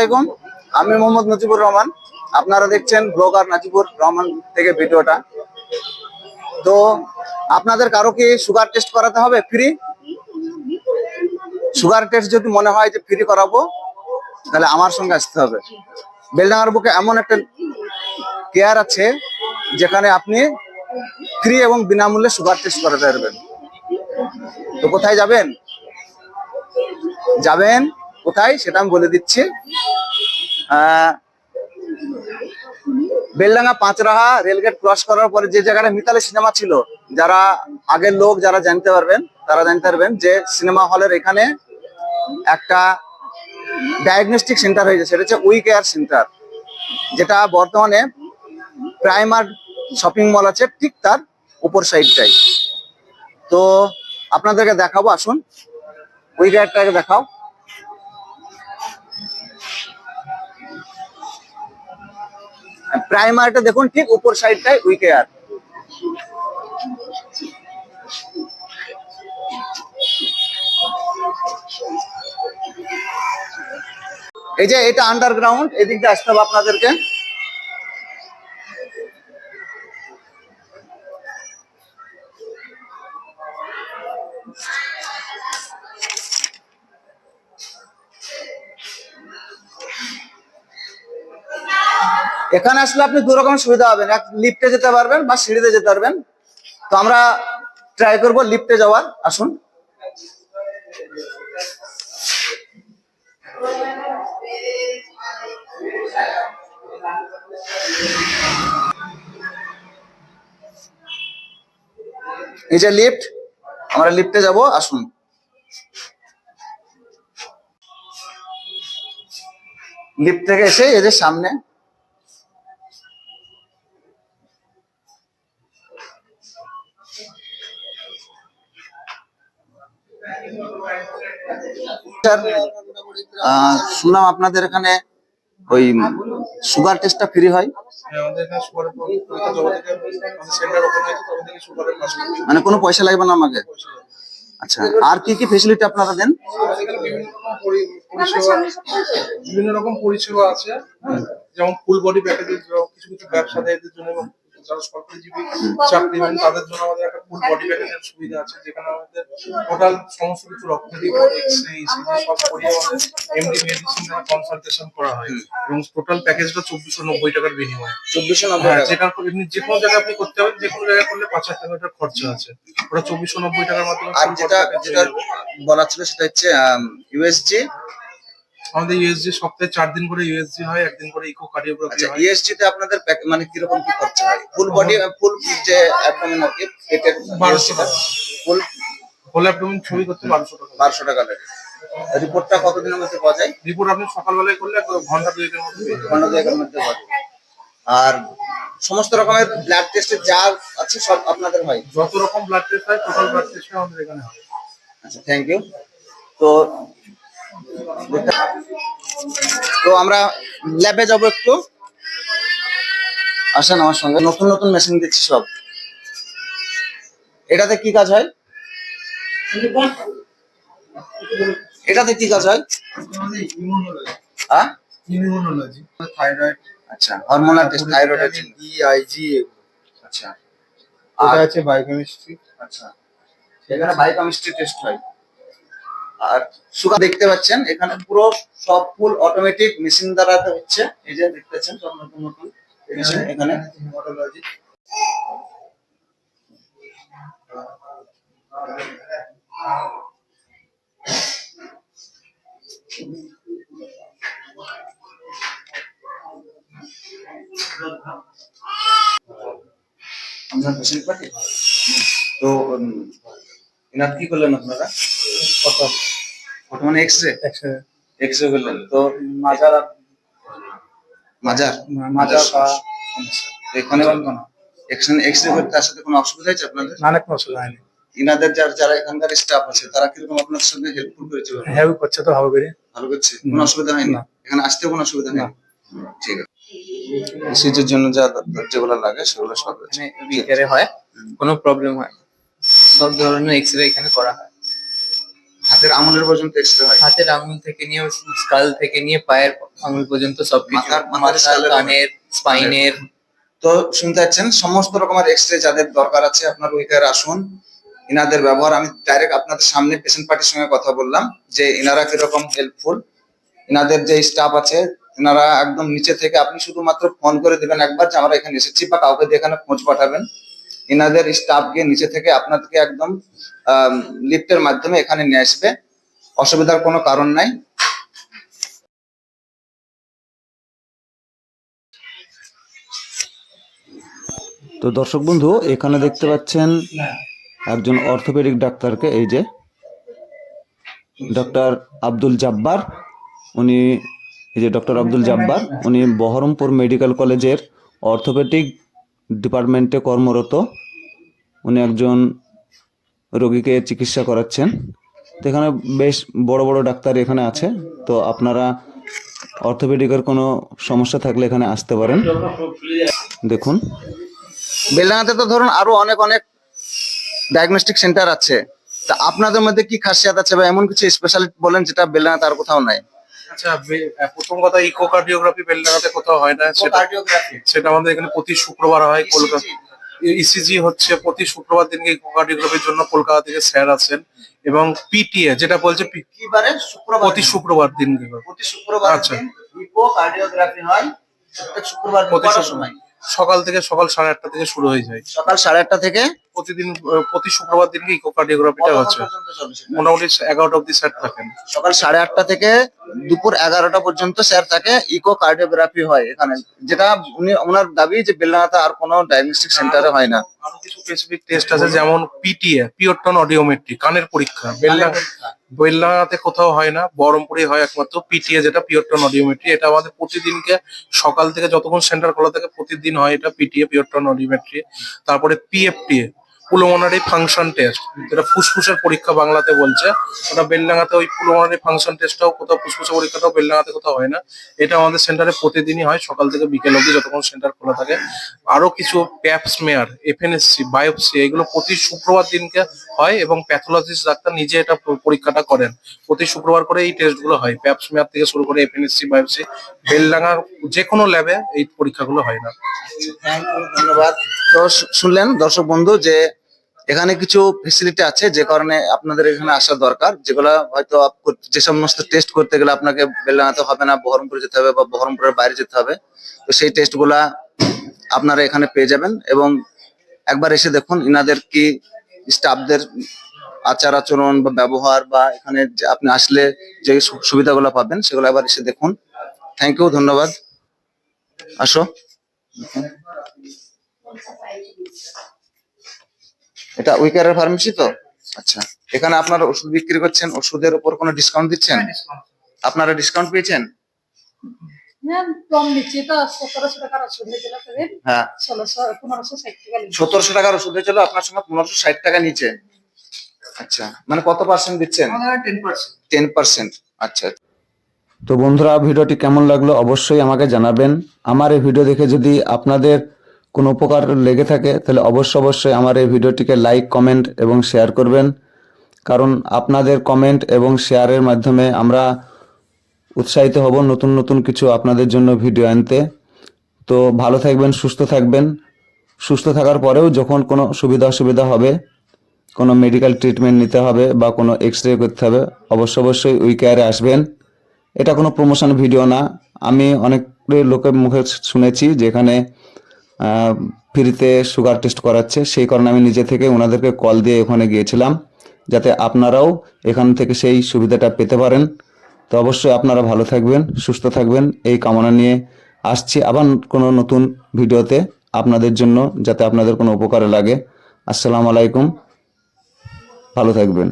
আসসালামাইকুম আমি মোহাম্মদ নজিবুর রহমান। আপনারা দেখছেন ব্লগার নাজিবুর রহমান থেকে ভিডিওটা। তো আপনাদের কারও কি সুগার টেস্ট করাতে হবে ফ্রি সুগার টেস্ট যদি মনে হয় যে ফ্রি করাবো, তাহলে আমার সঙ্গে আসতে হবে। বেলডাঙ্গার বুকে এমন একটা কেয়ার আছে, যেখানে আপনি ফ্রি এবং বিনামূল্যে সুগার টেস্ট করাতে পারবেন। তো কোথায় যাবেন? যাবেন কোথায়? সেটা আমি বলে দিচ্ছি। বেলডাঙ্গা পাঁচরাহা রেলগেট ক্রস করার পরে যে জায়গাটা মিতালি সিনেমা ছিল, যারা আগের লোক যারা জানতে পারবেন, তারা জানতে পারবেন যে সিনেমা হলের এখানে একটা ডায়াগনস্টিক সেন্টার হয়েছে, সেটা হচ্ছে উই কেয়ার সেন্টার, যেটা বর্তমানে প্রাইমার শপিং মল আছে ঠিক তার উপর সাইডটাই তো আপনাদেরকে দেখাবো, আসুন, উই কেয়ারটাকে দেখাও। প্রাইমারটা দেখুন ঠিক উপর সাইডটাই উই কেয়ার এই যে এটা আন্ডারগ্রাউন্ড এদিক দিয়ে আসতে হবে আপনাদেরকে। এখানে আসলে আপনি দু রকমের সুবিধা হবেন এক লিফটে যেতে পারবেন বা সিঁড়িতে যেতে পারবেন। তো আমরা ট্রাই করব লিফটে যাওয়ার। আসুন। এই লিফট আমরা লিফটে যাব। আসুন। লিফট থেকে এসে যে সামনে শুনলাম আপনাদের এখানে ওই সুগার টেস্টটা ফ্রি হয়। হ্যাঁ, মানে কোনো পয়সা লাগবে না আমাকে? আচ্ছা আর কি কি ফেসিলিটি আপনারা দেন? বিভিন্ন রকম পরিষেবা আছে। যেমন ফুল বডি প্যাকেজের কিছু কিছু ব্যবসাদারদের জন্য এবং যারা সরকারিজীবী চাকরিমান তাদের জন্য আমাদের একটা ফুল বডি প্যাকেজের সুবিধা আছে যেখানে আমাদের টোটাল সমস্ত কিছু রক্ত এক্সরে ইসিজি সব করিয়ে আমাদের এমডি মেডিসিন কনসালটেশন করা হয়। এবং টোটাল প্যাকেজটা চব্বিশশো নব্বই টাকার বিনিময়ে। চব্বিশশো হ্যাঁ, যেটা করে এমনি যে কোনো জায়গায় আপনি করতে পারেন যে কোনো জায়গায় করলে পাঁচ হাজার টাকা খরচা আছে। ওটা চব্বিশশো নব্বই টাকার মাধ্যমে আর যেটা যেটা হয়ে বলা ছিল সেটা হচ্ছে ইউএসজি আমাদের ইউএসজি সপ্তাহে চার দিন করে ইউএসজি হয় একদিন করে ইকো কার্ডিওগ্রাফি আচ্ছা হয়। ইউএসজি তে আপনাদের pack- মানে কীরকম কি খরচা হয়? ফুল বডি ফুল যে অ্যাবডোমেন আর কি পেটের 1200 টাকা। ফুল হলে অ্যাবডোমেন ছবি করতে বারোশো টাকা। বারোশো টাকা লাগে রিপোর্টটা কতদিনের মধ্যে পাওয়া যায়? রিপোর্ট আপনি সকালবেলায় করলে এক ঘণ্টা দুয়েকের মধ্যে পেয়ে যাবেন। ঘণ্টা দুয়েকের মধ্যে পাওয়া যায়। আর সমস্ত রকমের ব্লাড টেস্টে যা আছে সব আপনাদের হয়? যত রকম ব্লাড টেস্ট হয় টোটাল ব্লাড টেস্ট আমাদের এখানে হয়। আচ্ছা থ্যাংক ইউ তো তো আমরা ল্যাবে যাব একটু। আসেন আমার সঙ্গে। নতুন নতুন মেশিন দিচ্ছি সব। এটাতে কি কাজ হয়? এটাতে কি কাজ হয়? হ্যাঁ? ইমিউনোলজি থাইরয়েড আচ্ছা হরমোনাল টেস্ট থাইরয়েডের জন্য। ডিআইজি আচ্ছা। আর আছে বায়োকেমিস্ট্রি আচ্ছা। এখানে বায়োকেমিস্ট্রি টেস্ট হয়। আর সুগার দেখতে পাচ্ছেন, এখানে পুরো সব ফুল অটোমেটিক মেশিন দ্বারা হচ্ছে। এই যে দেখতে পাচ্ছেন, সব নতুন নতুন এখানে। পার্টি তো এনার কি করলেন আপনারা? কত মানে এক্স রে এক্স রে করলেন তো মাজার আর মাজার? মাজার এখানে এক্সরে এক্স রে করতে আসতে কোনো অসুবিধা হয়েছে আপনাদের? নানা কোনো অসুবিধা হয়নি। ইনাদের যারা যারা এখানকার স্টাফ আছে তারা কীরকম আপনার সঙ্গে হেল্পফুল করেছে? হ্যাঁ করছে তো ভালো করে। ভালো করছে? কোনো অসুবিধা হয়নি? না। এখানে আসতেও কোনো অসুবিধা নেই ঠিক আছে। সিজের জন্য যা যেগুলো লাগে সেগুলো সব আছে। এখানে হয় কোনো প্রবলেম হয় সব ধরনের এক্স রে এখানে করা হয়। হাতের আঙুলের পর্যন্ত এক্সরে হয়। হাতের আঙুল থেকে নিয়ে স্কাল থেকে নিয়ে পায়ের আঙুল পর্যন্ত সবকিছু। মাথার- মাথার কানের স্পাইনের। তো শুনতে পাচ্ছেন সমস্ত রকমের এক্সরে যাদের দরকার আছে আপনার উইকার আসুন। ইনাদের ব্যবহার আমি ডাইরেক্ট আপনাদের সামনে পেশেন্ট পার্টির সঙ্গে কথা বললাম যে ইনারা কীরকম হেল্পফুল ইনাদের যে স্টাফ আছে ইনারা একদম নিচে থেকে আপনি শুধুমাত্র ফোন করে দিবেন একবার যে আমরা এখানে এসেছি বা কাউকে দিয়ে এখানে খোঁজ পাঠাবেন। ইনাদের স্টাফ গিয়ে নিচে থেকে আপনাদেরকে একদম লিফটের মাধ্যমে এখানে নিয়ে আসবে। অসুবিধার কোনো কারণ নাই। তো দর্শক বন্ধু, এখানে দেখতে পাচ্ছেন একজন অর্থোপেডিক ডাক্তারকে, এই যে ডক্টর আব্দুল জাব্বার। উনি, এই যে ডক্টর আব্দুল জাব্বার, উনি বহরমপুর মেডিকেল কলেজের অর্থোপেডিক ডিপার্টমেন্টে কর্মরত। উনি একজন রোগীকে চিকিৎসা করাচ্ছেন। তো এখানে বেশ বড় বড় ডাক্তার এখানে আছে। তো আপনারা অর্থোপেডিকের কোনো সমস্যা থাকলে এখানে আসতে পারেন। দেখুন। বেলডাঙ্গাতে তো ধরুন আরও অনেক অনেক ডায়াগনস্টিক সেন্টার আছে। তা আপনাদের মধ্যে কি খাসিয়াত আছে বা এমন কিছু স্পেশালিটি বলেন যেটা বেলডাঙ্গাতে আর কোথাও নাই? আচ্ছা প্রথম কথা ইকোকার্ডিওগ্রাফি বেলডাঙাতে কোথাও হয় না সেটা সেটা আমাদের এখানে প্রতি শুক্রবার হয় কলকাতা ইসিজি হচ্ছে প্রতি শুক্রবার দিনকে ইকোকার্ডিওগ্রাফির জন্য কলকাতা থেকে স্যার আছেন এবং পিটিএ যেটা বলছে প্রতি শুক্রবার হয়। প্রতি শুক্রবার আচ্ছা। ইকো কার্ডিওগ্রাফি হয়। প্রত্যেক শুক্রবার সকাল থেকে সকাল সাড়ে আটটা থেকে শুরু হয়ে যায়। সকাল সাড়ে আটটা থেকে প্রতিদিন প্রতি শুক্রবার দিনকে ইকোকার্ডিওগ্রাফিটা হচ্ছে? মোটামুটি এগারোটা অব্দি স্যার থাকেন। সকাল সাড়ে আটটা থেকে দুপুর এগারোটা পর্যন্ত স্যার থাকে ইকো কার্ডিওগ্রাফি হয় এখানে। যেটা উনি ওনার দাবি যে বেলডাঙ্গাতে আর কোনো ডায়াগনস্টিক সেন্টারে হয় না। আরও কিছু স্পেসিফিক টেস্ট আছে যেমন পিটিএ পিওরটন অডিওমেট্রি কানের পরীক্ষা। বেলডাঙ্গা বেলডাঙ্গাতে কোথাও হয় না বহরমপুরে হয় একমাত্র পিটিএ যেটা পিওরটন অডিওমেট্রি এটা আমাদের প্রতিদিনকে সকাল থেকে যতক্ষণ সেন্টার খোলা থাকে প্রতিদিন হয় এটা পিটিএ পিওরটন অডিওমেট্রি তারপরে পিএফটিএ পুলোমনারি ফাংশন টেস্ট, যেটা ফুসফুসের পরীক্ষা বাংলাতে বলছে। ওটা বেলডাঙ্গাতে ওই পুলোমনারি ফাংশন টেস্টটাও কোথাও, ফুসফুসের পরীক্ষাটাও বেলডাঙ্গাতে কোথাও হয় না। এটা আমাদের সেন্টারে প্রতিদিনই হয়, সকাল থেকে বিকেল অবধি যতক্ষণ সেন্টার খোলা থাকে। আরও কিছু প্যাপসমেয়ার এফএনএসসি, বায়োপসি, এগুলো প্রতি শুক্রবার দিনকে হয় এবং প্যাথোলজিস্ট ডাক্তার নিজে এটা পরীক্ষাটা করেন। প্রতি শুক্রবার করে এই টেস্টগুলো হয় প্যাপসমেয়ার থেকে শুরু করে এফএনএসসি, বায়োপসি বেলডাঙ্গার যে কোনো ল্যাবে এই পরীক্ষাগুলো হয় না। ধন্যবাদ। তো শুনলেন দর্শক বন্ধু যে এখানে কিছু ফেসিলিটি আছে, যে কারণে আপনাদের এখানে আসা দরকার। যেগুলো হয়তো যে সমস্ত টেস্ট করতে গেলে আপনাকে বেলডাঙাতে হবে না, বহরমপুর যেতে হবে বা বহরমপুরের বাইরে যেতে হবে। তো সেই টেস্টগুলা আপনারা এখানে পেয়ে যাবেন এবং একবার এসে দেখুন ইনাদের কি স্টাফদের আচার আচরণ বা ব্যবহার বা এখানে আপনি আসলে যে সুবিধাগুলো পাবেন, সেগুলো একবার এসে দেখুন। থ্যাংক ইউ ধন্যবাদ। আসো। এটা উইকারের ফার্মেসি তো? আচ্ছা। এখানে আপনারা ওষুধ বিক্রি করছেন ওষুধের উপর কোনো ডিসকাউন্ট দিচ্ছেন? আপনারা ডিসকাউন্ট পেয়েছেন? হ্যাঁ টাকার তবে হ্যাঁ। পনেরোশো ষাট টাকা নিচ্ছি। সতেরোশো টাকার ওষুধ হয়েছিল আপনার সঙ্গে পনেরোশো ষাট টাকা নিচে আচ্ছা মানে কত পার্সেন্ট দিচ্ছেন? টেন পার্সেন্ট আচ্ছা। তো বন্ধুরা ভিডিওটি কেমন লাগল অবশ্যই আমাকে জানাবেন। আমার এই ভিডিও দেখে যদি আপনাদের কোনো উপকার লেগে থাকে, তাহলে অবশ্য অবশ্যই আমার এই ভিডিওটিকে লাইক কমেন্ট এবং শেয়ার করবেন। কারণ আপনাদের কমেন্ট এবং শেয়ারের মাধ্যমে আমরা উৎসাহিত হব নতুন নতুন কিছু আপনাদের জন্য ভিডিও আনতে। তো ভালো থাকবেন, সুস্থ থাকবেন। সুস্থ থাকার পরেও যখন কোনো সুবিধা অসুবিধা হবে, কোনো মেডিকেল ট্রিটমেন্ট নিতে হবে বা কোনো এক্স রে করতে হবে, অবশ্য অবশ্যই উই কেয়ারে আসবেন। এটা কোনো প্রমোশন ভিডিও না। আমি অনেক লোকের মুখে শুনেছি যেখানে ফ্রিতে সুগার টেস্ট করাচ্ছে। সেই কারণে আমি নিজে থেকে ওনাদেরকে কল দিয়ে ওখানে গিয়েছিলাম, যাতে আপনারাও এখান থেকে সেই সুবিধাটা পেতে পারেন। তো অবশ্যই আপনারা ভালো থাকবেন, সুস্থ থাকবেন, এই কামনা নিয়ে আসছি। আবার কোনো নতুন ভিডিওতে আপনাদের জন্য যাতে আপনাদের কোনো উপকারে লাগে। আসসালামু আলাইকুম, ভালো থাকবেন।